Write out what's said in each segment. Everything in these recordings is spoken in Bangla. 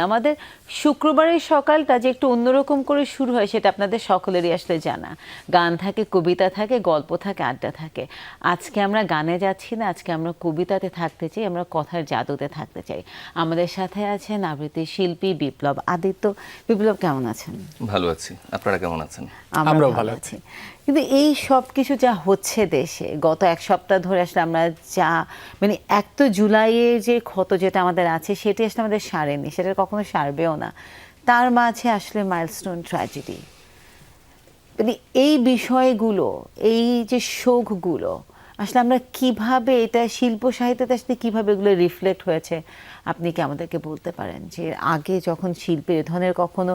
আমাদের শুক্রবারের সকালটা যে একটু অন্যরকম করে শুরু হয় সেটা আপনাদের সকলেরই আসলে জানা। গান থাকে কবিতা থাকে গল্প থাকে আড্ডা থাকে। আজকে আমরা গানে যাচ্ছি না আজকে আমরা কবিতাতে থাকতে চাই আমরা কথার জাদুতে থাকতে চাই। আমাদের সাথে আছেন আবৃত্তি শিল্পী বিপ্লব আদিত্য। বিপ্লব কেমন আছেন? ভালো আছি। আপনারা কেমন আছেন? আমরা আমরাও ভালো আছি। কিন্তু এই সব কিছু যা হচ্ছে দেশে, গত এক সপ্তাহ ধরে আসলে আমরা যা মানে এক তো জুলাইয়ে যে ক্ষত যেটা আমাদের আছে, সেটি আসলে আমাদের সারেনি, সেটা কখনো সারবেও না। তার মাঝে আসলে মাইলস্টোন ট্র্যাজেডি মানে এই বিষয়গুলো, এই যে শোকগুলো আসলে আমরা কীভাবে এটা শিল্প সাহিত্যতে আসলে কীভাবে এগুলো রিফ্লেক্ট হয়েছে? আপনি কি আমাদেরকে বলতে পারেন যে আগে যখন শিল্পের ধরনের কখনো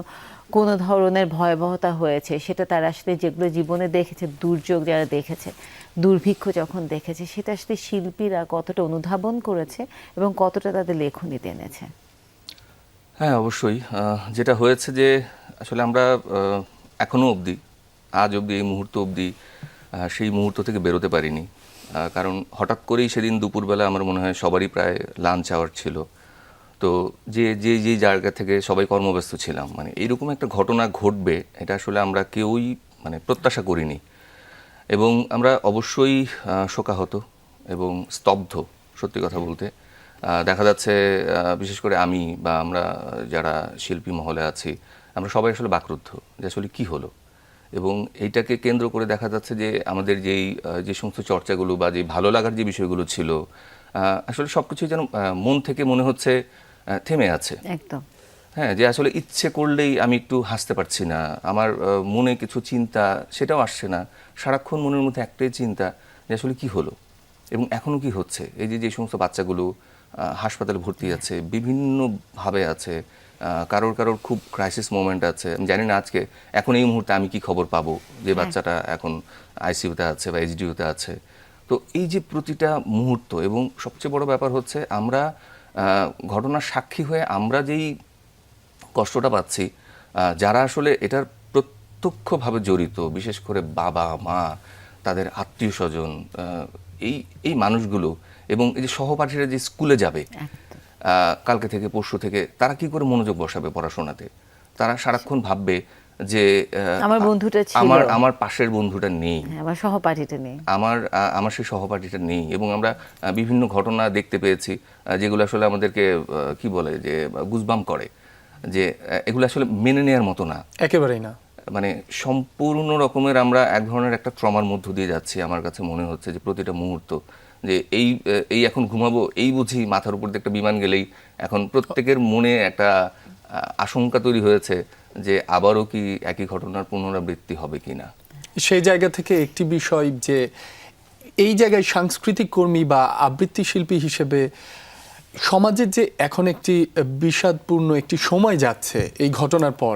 কোনো ধরনের ভয়াবহতা হয়েছে সেটা তারা আসলে যেগুলো জীবনে দেখেছে দুর্যোগ যারা দেখেছে দুর্ভিক্ষ যখন দেখেছে সেটা আসলে শিল্পীরা কতটা অনুধাবন করেছে এবং কতটা তাদের লেখনীতে এনেছে হ্যাঁ অবশ্যই। যেটা হয়েছে যে আসলে আমরা আহ, এখনও অবধি আজ অবধি এই মুহূর্ত অবধি সেই মুহূর্ত থেকে বেরোতে পারিনি। কারণ হঠাৎ করেই সেদিন দুপুরবেলা আমার মনে হয় সবারই প্রায় লাঞ্চ আওয়ার ছিল। তো যে যে যে জায়গা থেকে সবাই কর্মব্যস্ত ছিলাম মানে এইরকম একটা ঘটনা ঘটবে, এটা আসলে আমরা কেউই মানে প্রত্যাশা করিনি। এবং আমরা অবশ্যই শোকাহত এবং স্তব্ধ, সত্যি কথা বলতে। দেখা যাচ্ছে বিশেষ করে আমি বা আমরা যারা শিল্পী মহলে আছি, আমরা সবাই আসলে বাকরুদ্ধ যে আসলে কি হলো। এবং এইটাকে কেন্দ্র করে দেখা যাচ্ছে যে আমাদের যেই যে সমস্ত চর্চাগুলো বা যে ভালো লাগার যে বিষয়গুলো ছিল আসলে সব কিছুই যেন মন থেকে মনে হচ্ছে থেমে আছে। একদম। হ্যাঁ যে আসলে ইচ্ছে করলেই আমি একটু হাসতে পারছি না আমার মনে কিছু চিন্তা সেটাও আসছে না সারাক্ষণ মনের মধ্যে একটাই চিন্তা যে আসলে কি হলো এবং এখনও কি হচ্ছে? এই যে যে সমস্ত বাচ্চাগুলো হাসপাতালে ভর্তি আছে বিভিন্নভাবে আছে কারোর কারোর খুব ক্রাইসিস মোমেন্ট আছে। আমি জানি না আজকে এখন এই মুহূর্তে আমি কি খবর পাবো যে বাচ্চাটা এখন আইসিইউতে আছে বা এইচডিউতে আছে। তো এই যে প্রতিটা মুহূর্ত এবং সবচেয়ে বড় ব্যাপার হচ্ছে আমরা ঘটনার সাক্ষী হয়ে আমরা যেই কষ্টটা পাচ্ছি যারা আসলে এটার প্রত্যক্ষভাবে জড়িত বিশেষ করে বাবা মা তাদের আত্মীয় স্বজন এই এই মানুষগুলো এবং এই যে সহপাঠীরা যে স্কুলে যাবে আহ, কালকে থেকে পরশু থেকে তারা কি করে মনোযোগ বসাবে পড়াশোনাতে? তারা সারাক্ষণ ভাববে যে আমার বন্ধুটা আমার আমার পাশের বন্ধুটা নেই। হ্যাঁ, আমার সহপাঠীটা নেই। আমার আমার সেই সহপাঠীটা নেই এবং আমরা বিভিন্ন ঘটনা দেখতে পেয়েছি যেগুলো আসলে আমাদেরকে কি বলে যে গুজবাম করে যে এগুলো আসলে মেনে নেওয়ার মতো না। একেবারেই না। মানে সম্পূর্ণ রকমের আমরা এক ধরনের একটা ট্রমার মধ্য দিয়ে যাচ্ছি আমার কাছে মনে হচ্ছে যে প্রতিটা মুহূর্ত। যে এই এই এখন ঘুমাবো, এই বুঝি মাথার উপর দিয়ে একটা বিমান গেলেই এখন প্রত্যেকের মনে একটা আশঙ্কা তৈরি হয়েছে যে আবারও কি একই ঘটনার পুনরাবৃত্তি হবে কি না সেই জায়গা থেকে একটি বিষয় যে, এই জায়গায় সাংস্কৃতিক কর্মী বা আবৃত্তি শিল্পী হিসেবে সমাজের যে এখন একটি বিষাদপূর্ণ একটি সময় যাচ্ছে এই ঘটনার পর,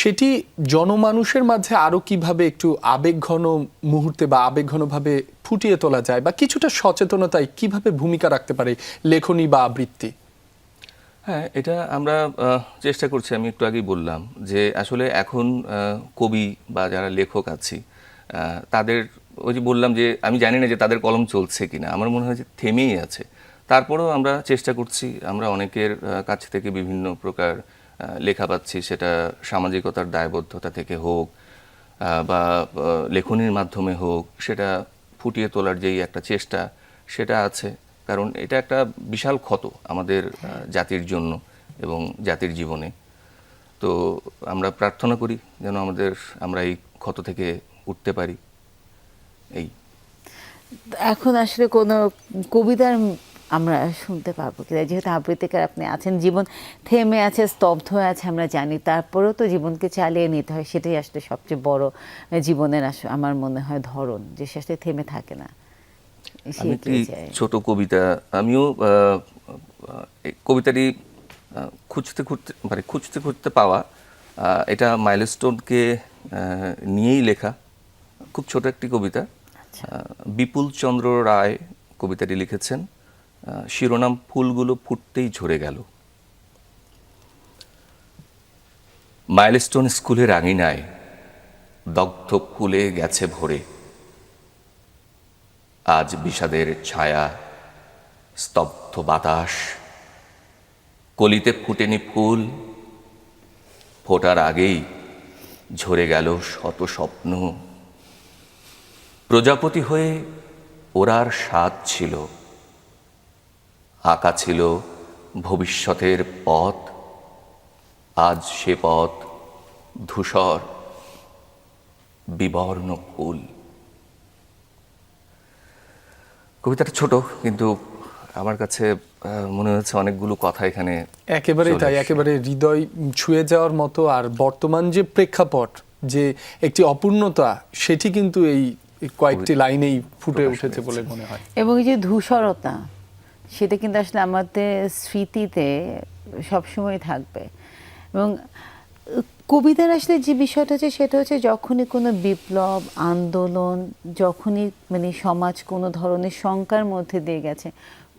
সেটি জনমানুষের মাঝে আরও কীভাবে একটু আবেগঘন মুহূর্তে বা আবেগঘনভাবে ফুটিয়ে তোলা যায় বা কিছুটা সচেতনতায় কীভাবে ভূমিকা রাখতে পারে লেখনী বা আবৃত্তি? হ্যাঁ এটা আমরা চেষ্টা করছি, আমি একটু আগেই বললাম যে আসলে এখন কবি বা যারা লেখক আছি তাদের, ওই যে বললাম যে আমি জানি না যে তাদের কলম চলছে কিনা, আমার মনে হয় যে থেমেই আছে। তারপরেও আমরা চেষ্টা করছি, আমরা অনেকের কাছ থেকে বিভিন্ন প্রকার লেখা পাচ্ছি, সেটা সামাজিকতার দায়বদ্ধতা থেকে হোক বা লেখনীর মাধ্যমে হোক, সেটা ফুটিয়ে তোলার যেই একটা চেষ্টা, সেটা আছে। কারণ এটা একটা বিশাল ক্ষত আমাদের জাতির জন্য এবং জাতির জীবনে। তো আমরা প্রার্থনা করি যেন আমাদের, আমরা এই ক্ষত থেকে উঠতে পারি। এই। এখন আসলে কোনো কবিতার আমরা শুনতে পারব কিনা যেহেতু আবৃত্তিকার আপনি আছেন জীবন থেমে আছে স্তব্ধ হয়ে আছে আমরা জানি। তারপরেও তো জীবনকে চালিয়ে নিতে হয় সেটাই আসলে সবচেয়ে বড় জীবনের আস আমার মনে হয় ধরন যে সে থেমে থাকে না। ছোট কবিতা? আমিও কবিতাটি খুঁজতে খুঁজতে মানে খুঁজতে খুঁজতে পাওয়া এটা মাইলস্টোনকে নিয়েই লেখা খুব ছোট একটি কবিতা। আচ্ছা। বিপুল চন্দ্র রায় কবিতাটি লিখেছেন। শিরোনাম ফুলগুলো ফুটতেই ঝরে গেল। মাইলস্টোন স্কুলের আঙিনায় দগ্ধ ফুলে গেছে ভরে। আজ বিষাদের ছায়া, স্তব্ধ বাতাস, কলিতে ফুটেনি ফুল। ফোটার আগেই ঝরে গেল শত স্বপ্ন। প্রজাপতি হয়ে ওরার স্বাদ ছিল। আঁকা ছিল ভবিষ্যতের পথ। আজ সে পথ ধূসর বিবর্ণ ফুল। কবিতাটা ছোট কিন্তু আমার কাছে আহ, মনে হচ্ছে অনেকগুলো কথা এখানে একেবারেই তাই একেবারে হৃদয় ছুঁয়ে যাওয়ার মতো আর বর্তমান যে প্রেক্ষাপট যে একটি অপূর্ণতা সেটি কিন্তু এই কয়েকটি লাইনেই ফুটে উঠেছে বলে মনে হয়। এবং এই যে ধূসরতা সেটা কিন্তু আসলে আমাদের স্মৃতিতে সবসময় থাকবে। এবং কবিতার আসলে যে বিষয়টা হচ্ছে সেটা হচ্ছে যখনই কোনো বিপ্লব, আন্দোলন, যখনই মানে সমাজ কোনো ধরনের শঙ্কার মধ্যে দিয়ে গেছে,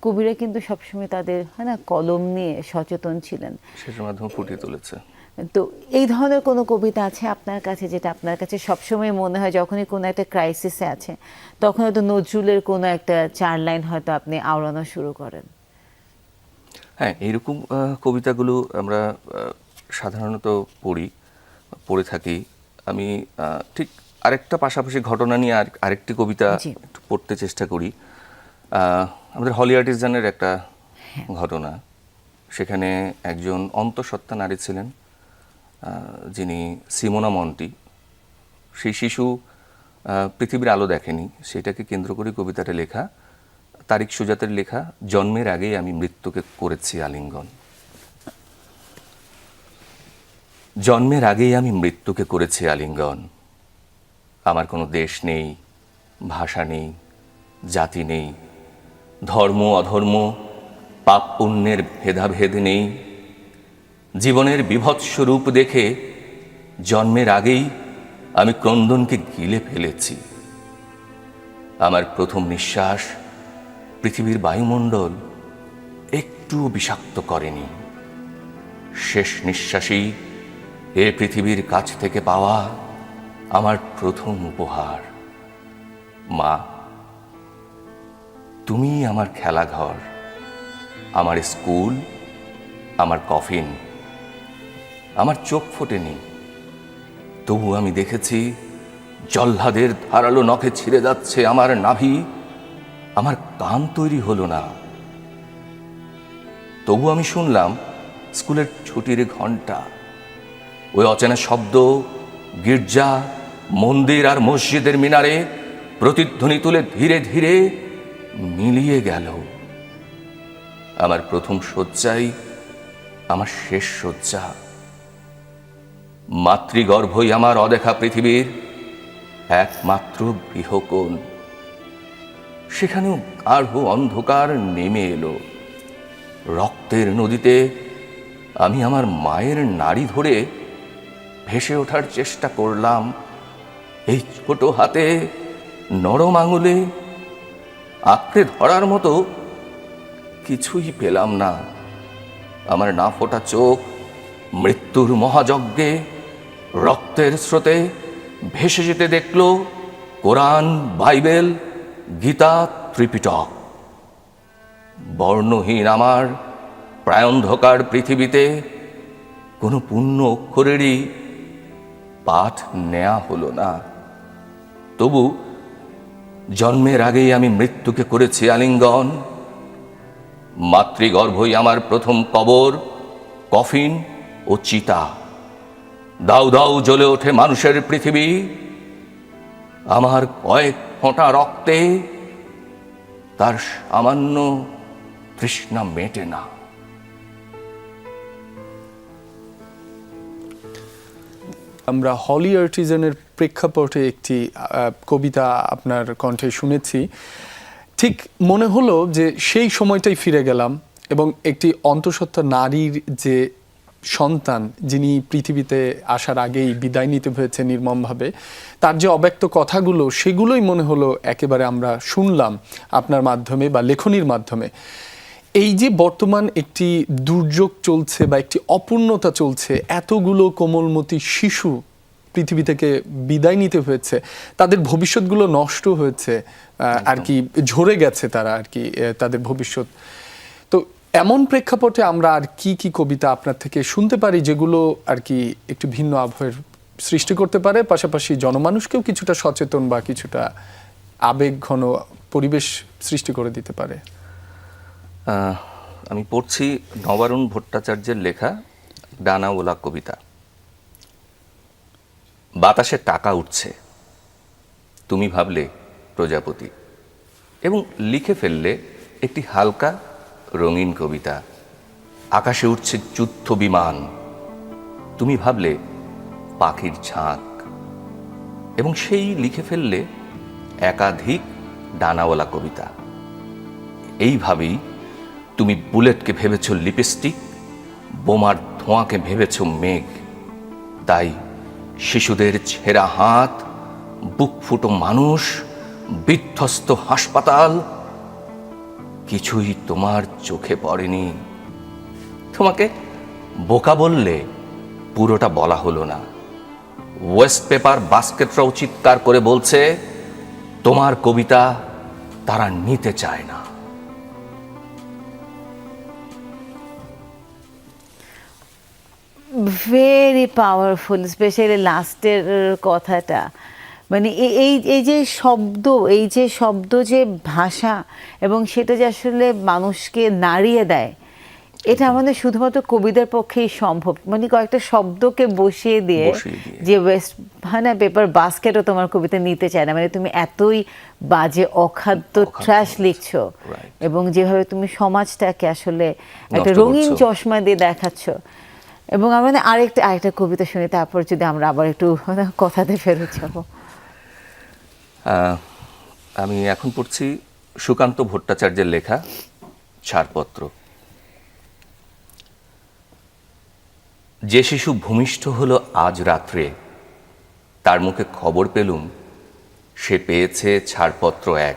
কবিরা কিন্তু সবসময় তাদের, হয় না, কলম নিয়ে সচেতন ছিলেন। সেটার মাধ্যমে ফুটিয়ে তুলেছে। তো এই ধরনের কোনো কবিতা আছে আপনার কাছে যেটা আপনার কাছে সবসময় মনে হয় যখনই কোনো একটা ক্রাইসিসে আছে তখন হয়তো নজরুলের কোনো একটা চার লাইন হয়তো আপনি আওড়ানো শুরু করেন? হ্যাঁ এইরকম কবিতাগুলো আমরা সাধারণত পড়ি পড়ে থাকি। আমি ঠিক আরেকটা পাশাপাশি ঘটনা নিয়ে আর আরেকটি কবিতা পড়তে চেষ্টা করি। আমাদের হলি আর্টিজানের একটা ঘটনা। সেখানে একজন অন্তঃসত্ত্বা নারী ছিলেন। যিনি সিমোনা মন্টি, সেই শিশু পৃথিবীর আলো দেখেনি। সেটাকে কেন্দ্র করে কবিতাটা লেখা তারিক সুজাতের লেখা, জন্মের আগেই আমি মৃত্যুকে করেছি আলিঙ্গন। জন্মের আগেই আমি মৃত্যুকে করেছি আলিঙ্গন। আমার কোনো দেশ নেই, ভাষা নেই, জাতি নেই, ধর্ম, অধর্ম, পাপ, পুণ্যের ভেদাভেদ নেই। জীবনের বিভৎস রূপ দেখে জন্মের আগেই আমি ক্রন্দনকে গিলে ফেলেছি। আমার প্রথম নিঃশ্বাস পৃথিবীর বায়ুমণ্ডল একটুও বিষাক্ত করেনি। শেষ নিঃশ্বাসেই এ পৃথিবীর কাছ থেকে পাওয়া আমার প্রথম উপহার। মা তুমি আমার খেলাঘর, আমার স্কুল, আমার কফিন। আমার চোখ ফোটেনি। তবু আমি দেখেছি, জল্লাদের ধারালো নখে ছিঁড়ে যাচ্ছে আমার নাভি। আমার কান তৈরি হলো না। তবু আমি শুনলাম, স্কুলের ছুটির ঘণ্টা ওই অচেনা শব্দ, গির্জা, মন্দির আর মসজিদের মিনারে প্রতিধ্বনি তুলে ধীরে ধীরে মিলিয়ে গেল। আমার প্রথম শয্যাই, আমার শেষ শয্যা। মাতৃগর্ভই আমার অদেখা পৃথিবীর একমাত্র গৃহকোণ। সেখানেও গাঢ় অন্ধকার নেমে এলো। রক্তের নদীতে আমি আমার মায়ের নাড়ি ধরে ভেসে ওঠার চেষ্টা করলাম। এই ছোট হাতে নরম আঙুলে আঁকড়ে ধরার মতো কিছুই পেলাম না। আমার না ফোটা চোখ, মৃত্যুর মহাযজ্ঞে রক্তের স্রোতে ভেসে যেতে দেখল কোরআন, বাইবেল, গীতা, ত্রিপিটক। বর্ণহীন আমার প্রায়ন্ধকার পৃথিবীতে কোনো পূর্ণ অক্ষরেরই পাঠ নেয়া হলো না। তবু জন্মের আগেই আমি মৃত্যুকে করেছি আলিঙ্গন। মাতৃগর্ভই আমার প্রথম কবর, কফিন ও চিতা। দাউ দাউ জ্বলে ওঠে মানুষের পৃথিবী। আমার কয়েক ফোঁটা রক্তে তার সামান্য তৃষ্ণা মেটে না। আমরা হলি আর্টিজানের প্রেক্ষাপটে একটি কবিতা আপনার কণ্ঠে শুনেছি। ঠিক মনে হলো যে সেই সময়টাই ফিরে গেলাম এবং একটি অন্তঃসত্ত্বা নারীর যে সন্তান যিনি পৃথিবীতে আসার আগেই বিদায় নিতে হয়েছে নির্মমভাবে তার যে অব্যক্ত কথাগুলো সেগুলোই মনে হলো একেবারে আমরা শুনলাম আপনার মাধ্যমে বা লেখনির মাধ্যমে। এই যে বর্তমান একটি দুর্যোগ চলছে বা একটি অপূর্ণতা চলছে এতগুলো কোমলমতি শিশু পৃথিবী থেকে বিদায় নিতে হয়েছে তাদের ভবিষ্যৎগুলো নষ্ট হয়েছে আর কি ঝরে গেছে তারা আর কি তাদের ভবিষ্যৎ। এমন প্রেক্ষাপটে আমরা আর কি কি কবিতা আপনার থেকে শুনতে পারি যেগুলো আর কি একটু ভিন্ন আবহের সৃষ্টি করতে পারে? পাশাপাশি জনমানুষকেও কিছুটা সচেতন বা কিছুটা আবেগ ঘন পরিবেশ সৃষ্টি করে দিতে পারে। আমি পড়ছি নবারুণ ভট্টাচার্যের লেখা ডানাওলা কবিতা। বাতাসে টাকা উঠছে, তুমি ভাবলে প্রজাপতি, এবং লিখে ফেললে একটি হালকা রঙিন কবিতা। আকাশে উঠছে যুদ্ধ বিমান। তুমি ভাবলে পাখির ঝাঁক। এবং সেই লিখে ফেললে একাধিক ডানাওয়ালা কবিতা। এইভাবেই তুমি বুলেটকে ভেবেছ লিপস্টিক, বোমার ধোঁয়াকে ভেবেছ মেঘ। তাই শিশুদের ছেঁড়া হাত, বুক ফুটো মানুষ, বিধ্বস্ত হাসপাতাল কিছুই তোমার চোখে পড়েনি। তোমাকে বোকা বললে পুরোটা বলা হলো না। ওয়েস্ট পেপার বাস্কেটরাও চিৎকার করে বলছে, তোমার কবিতা তারা নিতে চায় না। ভেরি পাওয়ারফুল স্পেশালি লাস্টের কথাটা। মানে এই এই যে শব্দ এই যে শব্দ যে ভাষা এবং সেটা যে আসলে মানুষকে নাড়িয়ে দেয় এটা আমাদের শুধুমাত্র কবিদের পক্ষেই সম্ভব। মানে কয়েকটা শব্দকে বসিয়ে দিয়ে যে ওয়েস্ট মানে পেপার বাস্কেটও তোমার কবিতা নিতে চায় না। মানে তুমি এতই বাজে অখাদ্য ট্র্যাশ। লিখছো এবং যেভাবে তুমি সমাজটাকে আসলে একটা রঙিন চশমা দিয়ে দেখাচ্ছ। এবং আমরা না আরেকটা আরেকটা কবিতা শুনি তারপর যদি আমরা আবার একটু কথাতে ফেরত যাব। আমি এখন পড়ছি সুকান্ত ভট্টাচার্যের লেখা ছাড়পত্র। যে শিশু ভূমিষ্ঠ হলো আজ রাত্রে, তার মুখে খবর পেলুম, সে পেয়েছে ছাড়পত্র এক।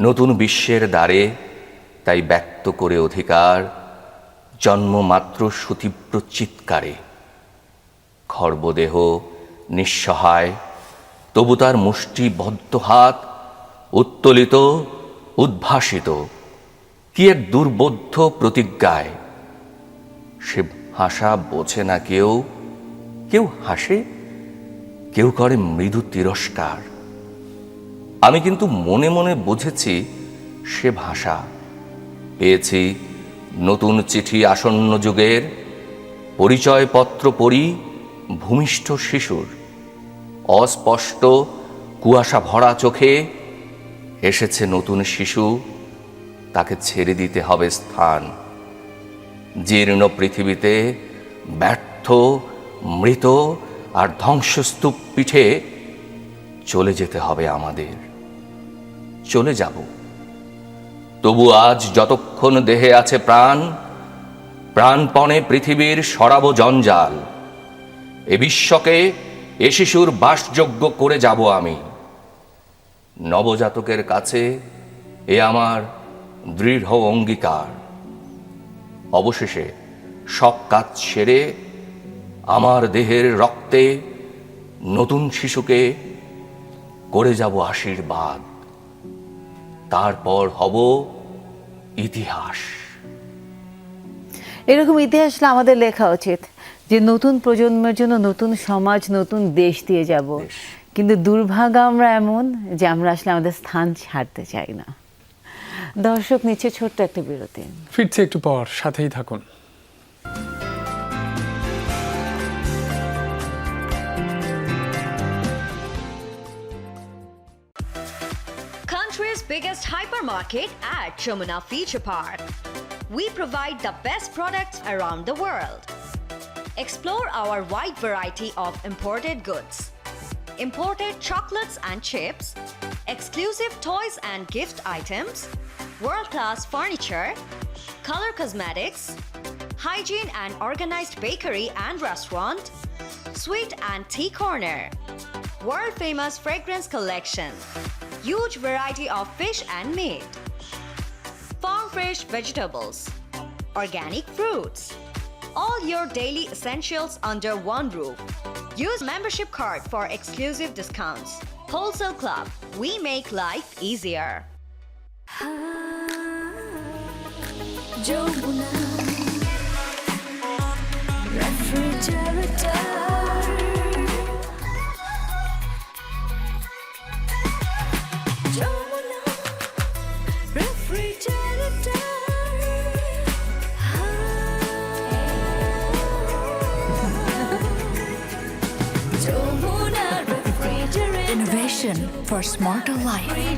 নতুন বিশ্বের দ্বারে তাই ব্যক্ত করে অধিকার জন্মমাত্র সুতীব্র চিৎকারে। খর্বদেহ নিঃসহায় তবু তার মুষ্টিবদ্ধ হাত, উত্তোলিত, উদ্ভাসিত। কি এক দুর্বোধ্য প্রতিজ্ঞায়। সে হাসা বোঝে না কেউ। কেউ হাসে, কেউ করে মৃদু তিরস্কার। আমি কিন্তু মনে মনে বুঝেছি সে ভাষা। পেয়েছি নতুন চিঠি আসন্ন যুগের। পরিচয়পত্র পড়ি ভূমিষ্ঠ শিশুর। অস্পষ্ট কুয়াশা ভরা চোখে এসেছে নতুন শিশু। তাকে ছেড়ে দিতে হবে স্থান। জীর্ণ পৃথিবীতে ব্যর্থ, মৃত আর ধ্বংসস্তূপ পিঠে চলে যেতে হবে আমাদের। চলে যাব। তবু আজ যতক্ষণ দেহে আছে প্রাণ, প্রাণপণে পৃথিবীর সরাব জঞ্জাল। এ বিশ্বকে এ শিশুর বাসযোগ্য করে যাব আমি। নবজাতকের কাছে এ আমার দৃঢ় অঙ্গীকার। অবশেষে সব কাজ সেরে আমার দেহের রক্তে নতুন শিশুকে করে যাব আশীর্বাদ। তারপর হব ইতিহাস। এরকম ইতিহাস আমাদের লেখা উচিত। যে নতুন প্রজন্মের জন্য নতুন সমাজ নতুন দেশ দিয়ে যাব। কিন্তু দুর্ভাগ্য আমরা এমন যে আমরা আসলে আমাদের স্থান ছাড়তে চাই না। দর্শক নিচ্ছে ছোট্ট একটা বিরতি। ফিরছে একটু পর সাথেই থাকুন। Country's biggest hypermarket at Chomuna Feature Park. We provide the best products around the world. Explore our wide variety of imported goods, imported chocolates and chips, exclusive toys and gift items, world class furniture, color cosmetics, hygiene and organized bakery and restaurant, sweet and tea corner, world famous fragrance collection, huge variety of fish and meat, farm fresh vegetables, organic fruits, all your daily essentials under one roof. Use membership card for exclusive discounts. Wholesale Club, we make life easier. Refrigerator Innovation for smarter life.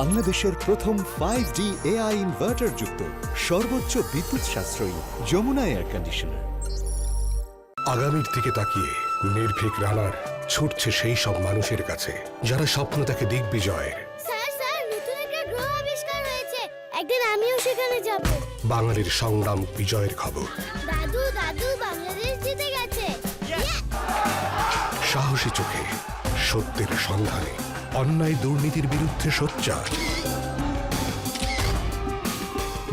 বাংলাদেশের প্রথম ফাইভ জি এআই ইনভার্টার যুক্ত সর্বোচ্চ বিদ্যুৎ সাশ্রয়ী যমুনা এয়ার কন্ডিশনার আগামীর দিকে তাকিয়ে নির্ভীক রানার ছুটছে সেই সব মানুষের কাছে যারা স্বপ্ন দেখে দিগ্বিজয়ের স্যার স্যার নতুন একটা গ্রহ আবিষ্কার হয়েছে। একদিন আমিও সেখানে যাব। বাঙালির সংগ্রাম বিজয়ের খবর। দাদু দাদু বাংলাদেশ জিতে গেছে। সাহসী চোখে সত্যের সন্ধানে। অন্যায় দুর্নীতির বিরুদ্ধে সোচ্চার।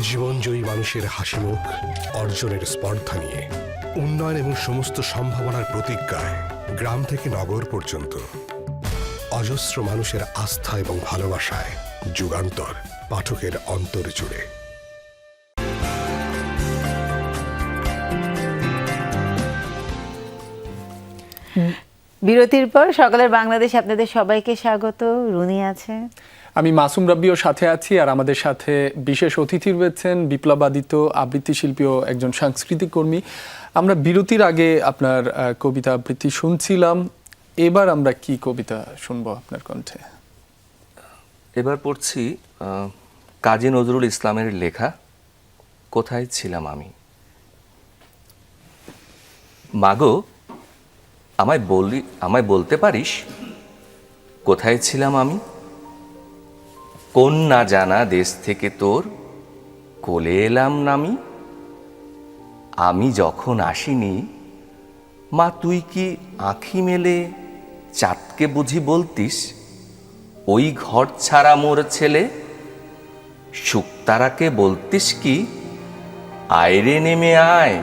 জীবনজয়ী মানুষের হাসি মুখ অর্জনের স্পর্ধা নিয়ে, উন্নয়ন এবং সমস্ত সম্ভাবনার প্রতিজ্ঞায়, গ্রাম থেকে নগর পর্যন্ত। অজস্র মানুষের আস্থা এবং ভালোবাসায় যুগান্তর, পাঠকের অন্তর জুড়ে। বিরতির পর সকালের বাংলাদেশ আপনাদের সবাইকে স্বাগত। রুনি আছে। আমি মাসুম রাব্বিও সাথে আছি আর আমাদের সাথে বিশেষ অতিথি রয়েছেন বিপ্লবাদিত আবৃত্তি শিল্পী ও একজন সাংস্কৃতিক কর্মী। আমরা বিরতির আগে আপনার কবিতা আবৃত্তি শুনছিলাম। এবার আমরা কি কবিতা শুনব আপনার কণ্ঠে? এবার পড়ছি কাজী নজরুল ইসলামের লেখা কোথায় ছিলাম আমি? মাগো আমায় বলি, আমায় বলতে পারিস? কোথায় ছিলাম আমি? কোন না জানা দেশ থেকে তোর কোলে এলাম নামি আমি? যখন আসিনি, মা তুই কি আঁখি মেলে চাঁদকে বুঝি বলতিস? ওই ঘর ছাড়া মোর ছেলে? শুক্তারাকে বলতিস কি? আয়রে নেমে আয়,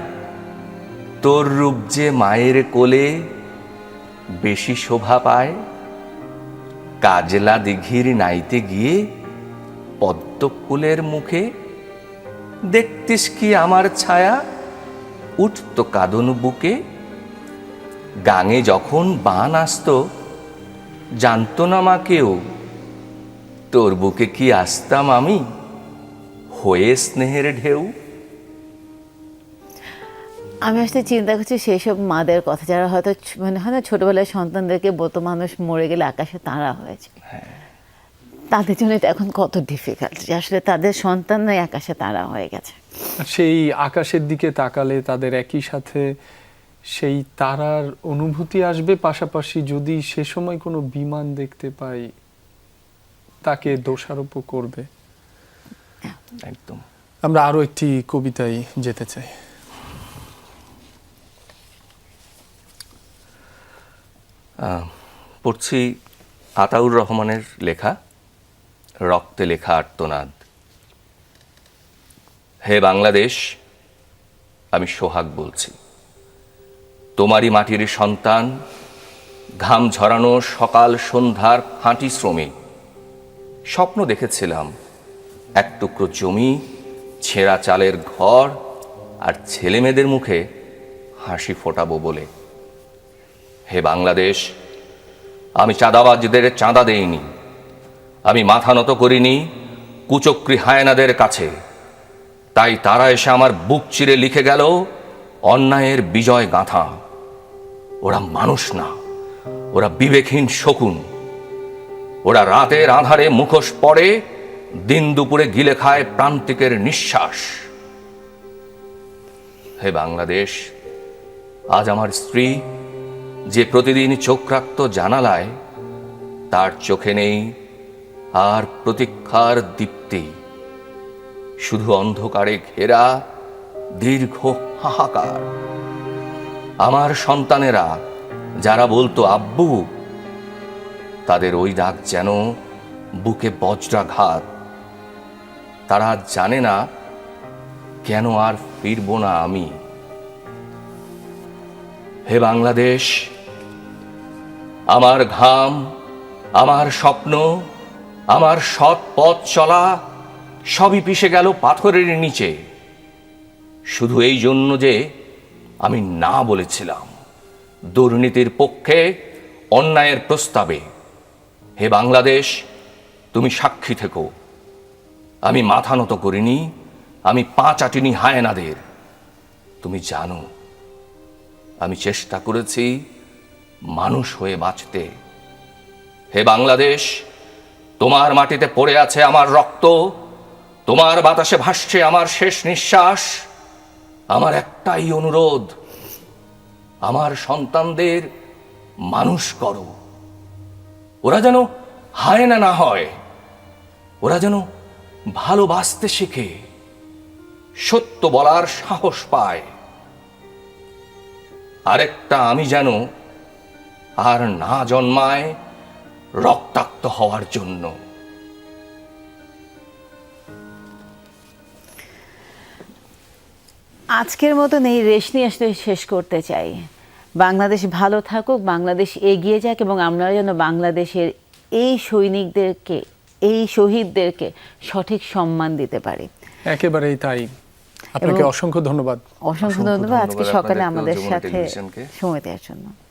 তোর রূপ যে মায়ের কোলে বেশি শোভা পায়। কাজলা দিঘির নাইতে গিয়ে পদ্ম ফুলের মুখে, দেখতিস কি আমার ছায়া? উঠত কাদন বুকে। গাঙে যখন বান আসতো, জানতো না মা কেউ, তোর বুকে কি আসতাম আমি? হয়ে স্নেহের ঢেউ। আমি আসলে চিন্তা করছি সেসব মাদের কথা যারা হয়তো মানে হয় না ছোটবেলায় সন্তানদেরকে বতো মানুষ মরে গেলে আকাশে তারা হয়েছে। তাদের জন্য এটা এখন কত ডিফিকাল্ট যে আসলে তাদের সন্তানরাই আকাশে তারা হয়ে গেছে। সেই আকাশের দিকে তাকালে তাদের একই সাথে সেই তারার অনুভূতি আসবে। পাশাপাশি যদি সে সময় কোনো বিমান দেখতে পাই তাকে দোষারোপ করবে। একদম। আমরা আরও একটি কবিতায় যেতে চাই। পড়ছি আতাউর রহমানের লেখা, রক্তে লেখা আর্তনাদ। হে বাংলাদেশ, আমি সোহাগ বলছি। তোমারই মাটির সন্তান, ঘাম ঝরানো সকাল সন্ধ্যার খাঁটি শ্রমিক স্বপ্ন দেখেছিলাম এক টুকরো জমি, ছেঁড়া চালের ঘর আর ছেলেমেয়েদের মুখে হাসি ফোটাবো বলে। হে বাংলাদেশ, আমি চাঁদাবাজদের চাঁদা দেইনি, আমি মাথা নত করিনি কুচক্রি হায়নাদের কাছে। তাই তারা এসে আমার বুক চিরে লিখে গেল, অন্যায়ের বিজয় গাঁথা। ওরা মানুষ না, ওরা বিবেকহীন শকুন। ওরা রাতের আধারে মুখোশ পড়ে দিন দুপুরে গিলে খায় প্রান্তিকের নিঃশ্বাস। হে বাংলাদেশ, আজ আমার স্ত্রী যে প্রতিদিন চোখ রাখত জানালায়, তার চোখে নেই আর প্রতীক্ষার দীপ্তি। শুধু অন্ধকারে ঘেরা, দীর্ঘ হাহাকার। আমার সন্তানেরা, যারা বলতো, আব্বু, তাদের ওই ডাক যেন বুকে বজ্রাঘাত। তারা জানে না, কেন আর ফিরব না আমি? হে বাংলাদেশ আমার ঘাম, আমার স্বপ্ন, আমার সৎ পথ চলা, সবই পিষে গেল পাথরের নিচে। শুধু এই জন্য যে আমি না বলেছিলাম, দুর্নীতির পক্ষে অন্যায়ের প্রস্তাবে। হে বাংলাদেশ, তুমি সাক্ষী থেকো। আমি মাথা নত করিনি, আমি পা চাটিনি হায়নাদের। তুমি জানো, আমি চেষ্টা করেছি মানুষ হয়ে বাঁচতে। হে বাংলাদেশ, তোমার মাটিতে পড়ে আছে আমার রক্ত, তোমার বাতাসে ভাসছে আমার শেষ নিঃশ্বাস, আমার একটাই অনুরোধ, আমার সন্তানদের মানুষ করো। ওরা যেন হায়না না হয়, ওরা যেন ভালোবাসতে শেখে, সত্য বলার সাহস পায়। আরেকটা আমি যেন আর না জন্মায় রক্তাক্ত হওয়ার জন্য। আজকের মতন এই রেশ নিয়ে আসলে শেষ করতে চাই। বাংলাদেশ ভালো থাকুক বাংলাদেশ এগিয়ে যাক এবং আমরা যেন বাংলাদেশের এই সৈনিকদেরকে এই শহীদদেরকে সঠিক সম্মান দিতে পারি। একেবারেই তাই। আপনাকে অসংখ্য ধন্যবাদ। অসংখ্য ধন্যবাদ। আজকে সকালে আমাদের সাথে সময় দেওয়ার জন্য।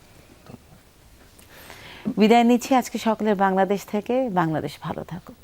বিদায় নিচ্ছি আজকে সকলের বাংলাদেশ থেকে। বাংলাদেশ ভালো থাকুক।